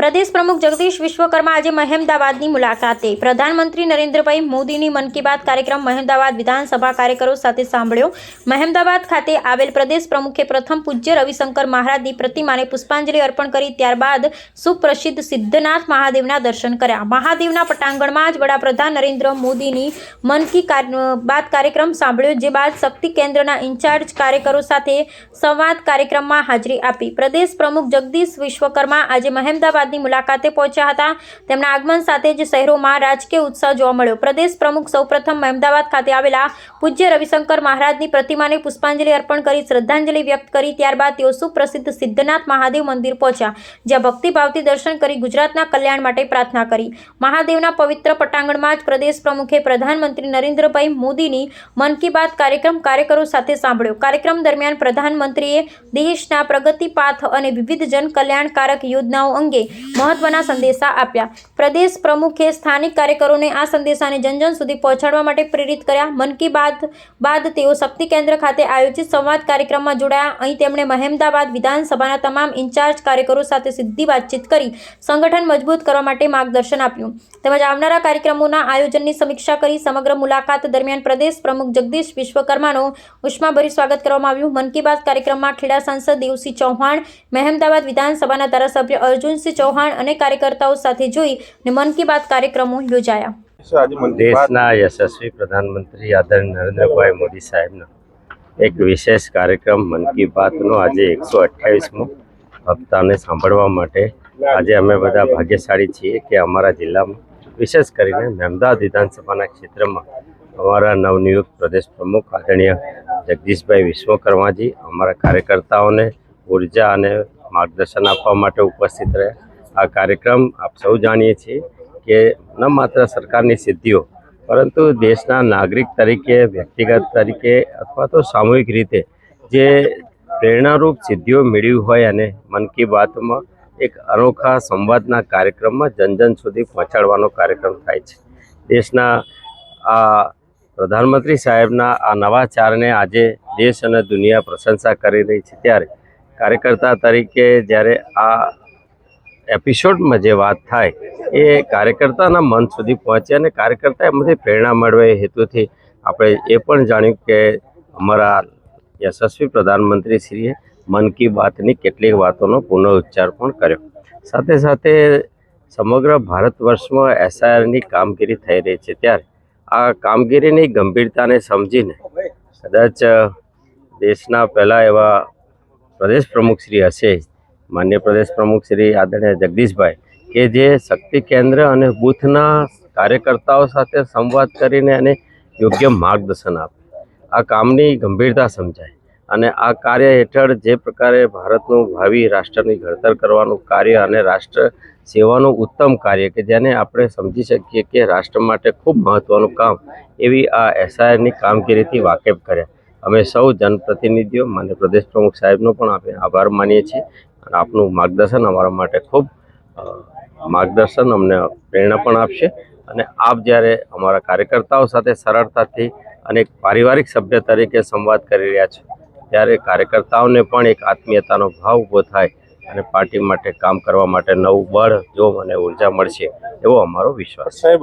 પ્રદેશ પ્રમુખ જગદીશ વિશ્વકર્મા આજે મહેમદાવાદની મુલાકાતે. પ્રધાનમંત્રી નરેન્દ્રભાઈ મોદીની મન કી બાત કાર્યક્રમ મહેમદાવાદ વિધાનસભા કાર્યકરો સાથે સાંભળ્યો. મહેમદાવાદ ખાતે આવેલ પ્રદેશ પ્રમુખે પ્રથમ પૂજ્ય રવિશંકર મહારાજની પ્રતિમાને પુષ્પાંજલિ અર્પણ કરી, ત્યારબાદ સુપ્રસિદ્ધ સિદ્ધનાથ મહાદેવના દર્શન કર્યા. મહાદેવના પટાંગણમાં જ વડાપ્રધાન નરેન્દ્ર મોદીની મન કી બાત કાર્યક્રમ સાંભળ્યો, જે બાદ શક્તિ કેન્દ્રના ઇન્ચાર્જ કાર્યકરો સાથે સંવાદ કાર્યક્રમમાં હાજરી આપી. પ્રદેશ પ્રમુખ જગદીશ વિશ્વકર્મા આજે મહેમદાબાદની મુલાકાતે પહોંચ્યા હતા. તેમના આગમન સાથે જ શહેરોમાં રાજકીય ઉત્સાહ જોવા મળ્યો. પ્રદેશ પ્રમુખ સૌપ્રથમ અમદાવાદ ખાતે આવેલા પૂજ્ય રવિશંકર મહારાજની પ્રતિમાને પુષ્પાંજલિ અર્પણ કરી શ્રદ્ધાંજલિ વ્યક્ત કરી. ત્યારબાદ તેઓ સુપ્રસિદ્ધ સિદ્ધનાથ મહાદેવ મંદિર પહોંચ્યા, જ્યાં ભક્તિભાવથી દર્શન કરી ગુજરાતના કલ્યાણ માટે પ્રાર્થના કરી. મહાદેવના પવિત્ર પટાંગણમાં જ પ્રદેશ પ્રમુખે પ્રધાનમંત્રી નરેન્દ્રભાઈ મોદીની મન કી બાત કાર્યક્રમ કાર્યકરો સાથે સાંભળ્યો. કાર્યક્રમ દરમિયાન પ્રધાનમંત્રીએ દેશના પ્રગતિ પાથ અને વિવિધ જન કલ્યાણકારક યોજનાઓ અંગે મહત્વના સંદેશા આપ્યા. પ્રદેશ પ્રમુખે સ્થાનિક કાર્યકરોને આ સંદેશાને જનજન સુધી પહોંચાડવા માટે પ્રેરિત કર્યા. મન કી બાત બાદ તેઓ શક્તિ કેન્દ્ર ખાતે આયોજિત સંવાદ કાર્યક્રમમાં જોડાયા. અહીં તેમણે મહેમદાબાદ વિધાનસભાના તમામ ઇન્ચાર્જ કાર્યકરો સાથે સીધી વાતચીત કરી, સંગઠન મજબૂત કરવા માટે માર્ગદર્શન આપ્યું. તેમજ આવનારા કાર્યક્રમોના આયોજનની સમીક્ષા કરી, સમગ્ર મુલાકાત દરમિયાન પ્રદેશ પ્રમુખ જગદીશ વિશ્વકર્માનો ઉષ્માભરી સ્વાગત કરવામાં આવ્યું. મન કી બાત કાર્યક્રમમાં ખેડા સાંસદ દેવસિંહ ચૌહાણ, મહેમદાબાદ વિધાનસભાના ધારાસભ્ય અર્જુનસિંહ ચૌહાણ અને કાર્યકર્તાઓ સાથે જોઈ અને મન કી બાત કાર્યક્રમો યોજાયા. દેશના યશસ્વી પ્રધાનમંત્રી આદરણીય નરેન્દ્રભાઈ મોદી સાહેબનો એક વિશેષ કાર્યક્રમ મન કી બાતનો આજે એકસો અઠ્યાવીસમો હપ્તાને સાંભળવા માટે આજે અમે બધા ભાગ્યશાળી છીએ કે અમારા જિલ્લામાં વિશેષ કરીને મહેમદાવાદ વિધાનસભાના ક્ષેત્રમાં અમારા નવનિયુક્ત પ્રદેશ પ્રમુખ આદરણીય જગદીશભાઈ વિશ્વકર્માજી અમારા કાર્યકર્તાઓને ઊર્જા અને માર્ગદર્શન આપવા માટે ઉપસ્થિત રહ્યા. આ કાર્યક્રમ આપ સૌ જાણીએ છીએ કે ન માત્ર સરકારની સિદ્ધિઓ, પરંતુ દેશના નાગરિક તરીકે, વ્યક્તિગત તરીકે અથવા તો સામૂહિક રીતે જે પ્રેરણારૂપ સિદ્ધિઓ મેળવી હોય અને મન કી બાતમાં એક અનોખા સંવાદના કાર્યક્રમમાં જન જન સુધી પહોંચાડવાનો કાર્યક્રમ થાય છે. દેશના આ પ્રધાનમંત્રી સાહેબના આ નવા ચારને આજે દેશ અને દુનિયા પ્રશંસા કરી રહી છે ત્યારે કાર્યકર્તા તરીકે જ્યારે આ એપિસોડમાં જે વાત થાય એ કાર્યકર્તાના મન સુધી પહોંચે અને કાર્યકર્તા એમાંથી પ્રેરણા મળવે એ હેતુથી આપણે એ પણ જાણ્યું કે અમારા યશસ્વી પ્રધાનમંત્રી શ્રીએ મન કી બાતની કેટલીક વાતોનો પુનઃઉચ્ચાર પણ કર્યો. સાથે સાથે સમગ્ર ભારત વર્ષમાં એસઆઈઆરની કામગીરી થઈ રહી છે ત્યારે આ કામગીરીની ગંભીરતાને સમજીને કદાચ દેશના પહેલાં એવા પ્રદેશ પ્રમુખશ્રી હશે માન્ય પ્રદેશ પ્રમુખ શ્રી આદરણીય જગદીશભાઈ, કે જે શક્તિ કેન્દ્ર અને બૂથના કાર્યકર્તાઓ સાથે સંવાદ કરીને અને યોગ્ય માર્ગદર્શન આપે. આ કામની ગંભીરતા સમજાય અને આ કાર્ય હેઠળ જે પ્રકારે ભારતનું ભાવિ રાષ્ટ્રની ઘડતર કરવાનું કાર્ય અને રાષ્ટ્ર સેવાનું ઉત્તમ કાર્ય, કે જેને આપણે સમજી શકીએ કે રાષ્ટ્ર માટે ખૂબ મહત્ત્વનું કામ, એવી આ એસઆઈઆરની કામગીરીથી વાકેફ કર્યા. અમે સૌ જનપ્રતિનિધિઓ, માન્ય પ્રદેશ પ્રમુખ સાહેબનો પણ આપણે આભાર માનીએ છીએ. અને આપનું માર્ગદર્શન અમારા માટે ખૂબ માર્ગદર્શન અમને પ્રેરણા પણ આપશે. અને આપ જ્યારે અમારા કાર્યકર્તાઓ સાથે સરળતાથી અને એક પારિવારિક સભ્ય તરીકે સંવાદ કરી રહ્યા છો, ત્યારે કાર્યકર્તાઓને પણ એક આત્મીયતાનો ભાવ ઊભો થાય અને પાર્ટી માટે કામ કરવા માટે નવું બળ, જો અને ઊર્જા મળશે એવો અમારો વિશ્વાસ સાહેબ